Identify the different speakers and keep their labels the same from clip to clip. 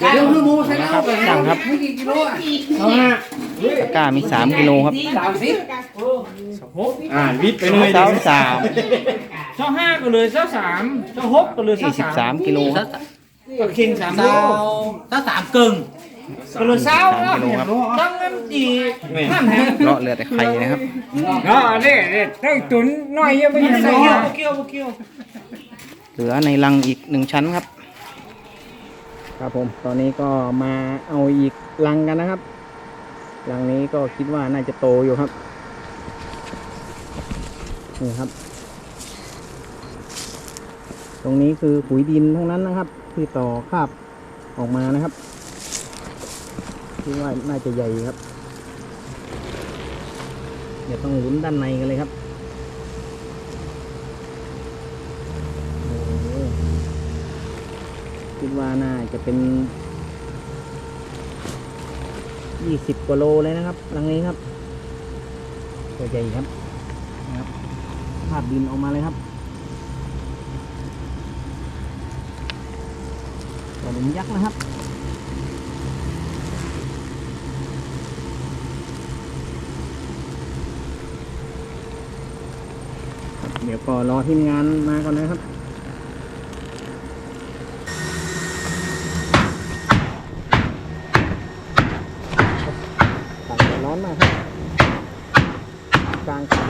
Speaker 1: เดี๋ยวคือหมูใส่แล้ว
Speaker 2: สั่งครับ
Speaker 1: ไม่กี่กิโลอะ
Speaker 3: เอาห้า
Speaker 2: ตะกร้ามีสามกิโลครับ
Speaker 1: สามสิบ
Speaker 3: อ่าวิทย์ไปหน่อย
Speaker 2: เช้าสาม
Speaker 4: เจ้าห้าก็เลยเจ้าสามเจ้าหกก็เลย
Speaker 2: สี่
Speaker 4: เจ้า
Speaker 2: สิบ
Speaker 4: สา
Speaker 2: สามมกิโลครับ
Speaker 4: ก็คิงสามโล
Speaker 1: ถ้าสามกึ่ง
Speaker 4: ก็เลยเช้า
Speaker 2: สาม
Speaker 4: แล้ว
Speaker 2: กิโลครับ
Speaker 4: ตั้งเงินจีนั่นแหละ
Speaker 2: เลาะเหลือแต่ไข่นะครับ
Speaker 4: เนาะนี่นี่ตั้งตุนหน่อยยังไม่ยังใส่เกี่ยวเกี่ยวเกี่ยว
Speaker 2: เหลือในรังอีกหนึ่งชั้นครับ ครับผมตอนนี้ก็มาเอาอีกรังกันนะครับรังนี้ก็คิดว่าน่าจะโตอยู่ครับนี่ครับ ตรงนี้คือปุ๋ยดินทั้งนั้นนะครับ ที่ต่อคาบออกมานะครับคิดว่าน่าจะใหญ่ครับเดี๋ยวต้องลุ้นด้านในกันเลยครับ โอ้โห คิดว่าน่าจะเป็นยี่สิบกว่าโลเลยนะครับรังนี้ครับตัวใหญ่ครับนะครับภาพดินออกมาเลยครับตัวดินยักษ์นะครับเดี๋ยวก็รอทีมงานมาก่อนนะครับ ฝั่งจะร้อนมากครับ ก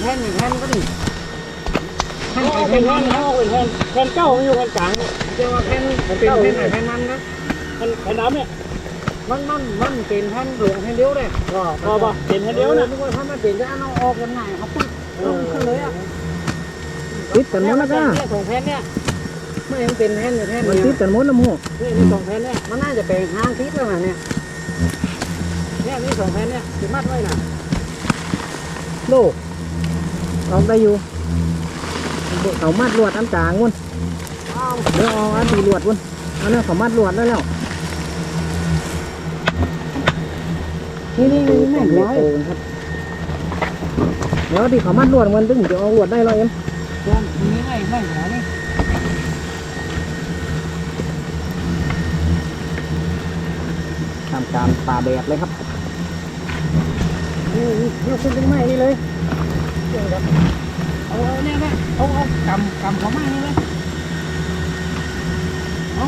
Speaker 2: เลยครับเออเยอะยกขึ้นมาไม่ไม่เป็นแท่นเป็นแท่นก็ดิแท่นไปแท่นนั่นนะเป็นแท่นแท่นเก้าอยู่แท่นกลางเรียกว่าแท่นเป็นแท่นไหนแท่นนั้นนะแท่นแท่นดำเนี่ยมันมันมันเป็นแท่นหลวงแท่นเดียวเลยก็ก็บ่เป็นแท่นเดียวนะนึกว่าถ้ามันเป็นจะเอาออกกันไหนเขาปุ๊บลงขึ้นเลยอะ
Speaker 5: ติดกันหมดแล้วจ้า
Speaker 2: สองแท่นเนี่ยไม่ยังเป็นแท่นอยู่แท่น
Speaker 5: มัน
Speaker 2: เดียว
Speaker 5: ติดกันหมดแล้วหมู
Speaker 2: นี่นี่สองแผ่นเนี่ยมันน่าจะเป็นห้างทิศแล้วนะเนี่ยเนี่ยนี่สองแผ่นเนี่ยถือมัดไว้น่ะ
Speaker 5: โลก ออกได้อยู่เขามัดลวดอันกลางวุ่นเดี๋ยวเอาอันตีลวดวุ่นอันนั้นเขามัดลวดได้แล้วนี่นี่นี่แม่งร้อยเดี๋ยวที่เขามัดลวดมันตึงจะเอาลวดได้ร้อยเอ็ม
Speaker 2: นี้ไม่ไม่หัวนี่
Speaker 5: ทำการป่าแบบเลยครับ
Speaker 2: นี่นี่ยกขึ้นตรงไม้นี่เลยเจ๋งครับเอาเอาเนี่ยแม่เอาเอากำกำของไม้นี่เลย เอา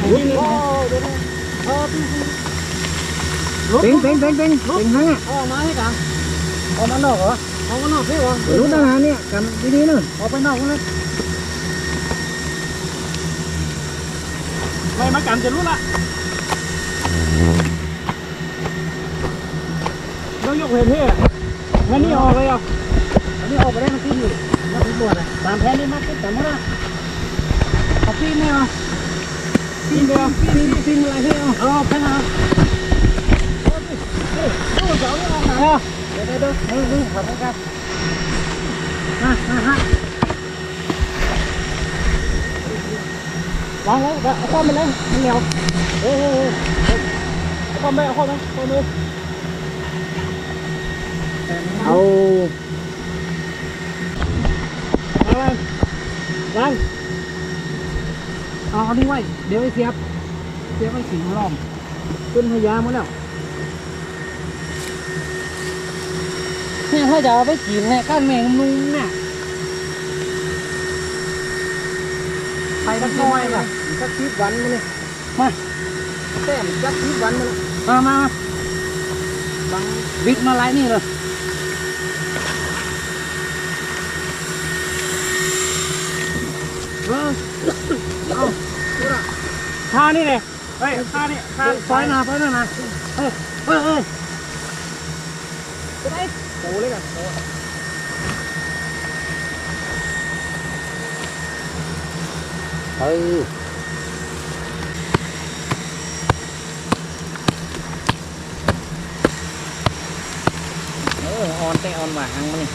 Speaker 2: โอ้ยโอ้เดี๋ยวนะเออพี่พี่รถ
Speaker 5: เต็งเต็งเต็งเต็งเต็งทั้งอะ
Speaker 2: เอาออกมาให้กันเอามานอ กเหรอเอามานอกพี่วะ
Speaker 5: รู้ทหารเนี่ยกันดีๆเนอะ
Speaker 2: เอาไปนอกเลย
Speaker 3: ไม่มากันจะรู้ละต้องยกเห็นเท่แค่นี้ออกเลยอะ
Speaker 2: อันนี้ออกไปได้มันขึ้นอยู่มันถึงตัวเลยตามแผนนี่มาขึ้นแต่เมื่อเอาปีนเนี่ย
Speaker 3: ปีนเดียว
Speaker 2: ปีนปีนอะไรให้เอาเอาแค่นั้นโอ้ยเฮ้ยโอ้ยเสาเนี่ยออกไหนอะเดี๋ยวเดี๋ยวเดี๋ยวเฮ้ยเฮ้ยขอบคุณครับมามาฮะวางไว้เอาข้อมไปเลยมันเหนียวเฮ้ยเฮ้ยเฮ้ย
Speaker 3: เอาข้อมไปเอาข้อมไปข้อมือ
Speaker 5: เอา
Speaker 3: เอาไปยัง
Speaker 2: เอาอันนี้ไว้ เดี๋ยวไอ้เสียบ เสียบไว้สิงล้อม
Speaker 5: ขึ้นพยามาแล้ว
Speaker 2: เนี่ยถ้าจะเอาไปกินเนี่ยก้านแมงมุมเนี่ย
Speaker 5: ไปสักน้อยล่ะสักทิศวันมาเนี่ยมาแต้มสักทิศวันมาเลย
Speaker 2: มามาบังบิ๊กมาไล่นี่เลยา
Speaker 3: นี่เลยเฮ้ยคานี่คา
Speaker 2: ไฟหน้าไฟหน้านะเฮ้ยเฮ้ยเฮ้ย
Speaker 3: โอ้เลยกัน
Speaker 2: เฮ้ย
Speaker 5: เออออนแต่ออนหวางมันนี่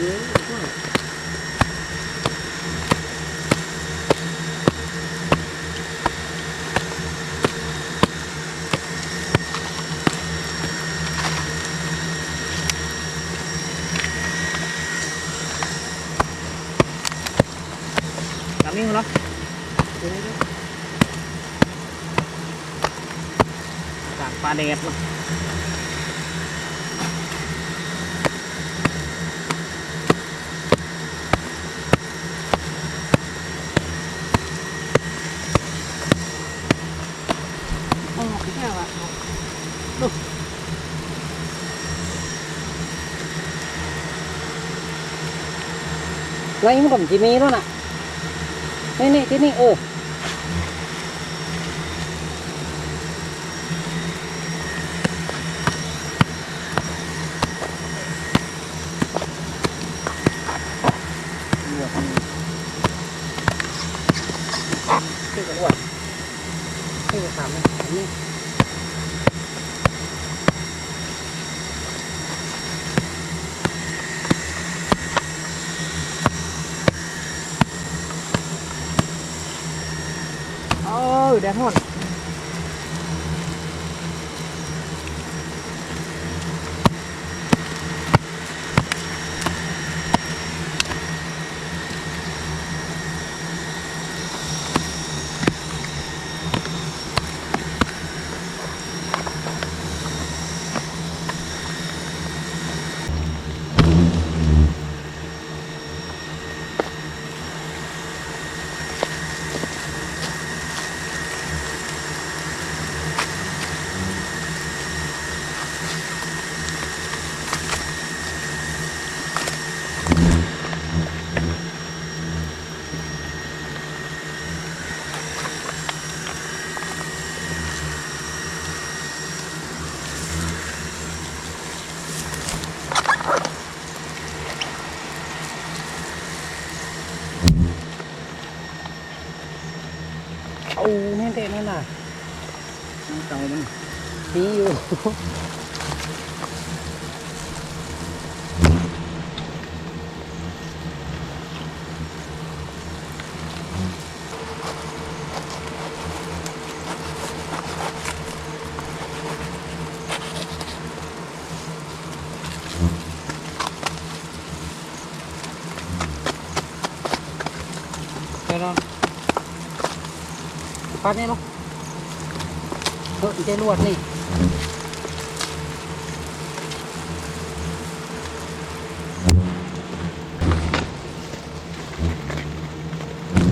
Speaker 2: ทำนี่เหรอ
Speaker 5: จากปลาแดดเนาะ ไรมันก็มจะมีแล้วน่ะนี่นี่ที่นี่เออ
Speaker 2: ชื่อกันด้วยชื่อถามเลยอัน
Speaker 5: เออแดดฮอน
Speaker 2: เอาแม่นเตะนั่นน่ะ
Speaker 5: เก่ามัน
Speaker 2: ดีอยู่
Speaker 5: เดี๋ยวเรา ปัดนี่เนาะเออใจรวดนี่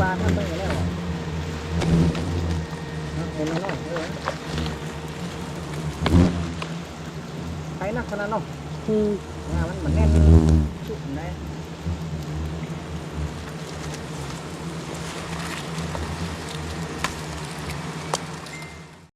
Speaker 2: บานมันไปแล้วอะเห็นแล้วเนาะเออไปนักขนาดเนาะ
Speaker 5: อืม
Speaker 2: งานมันเหมือนแน่นชุดไหน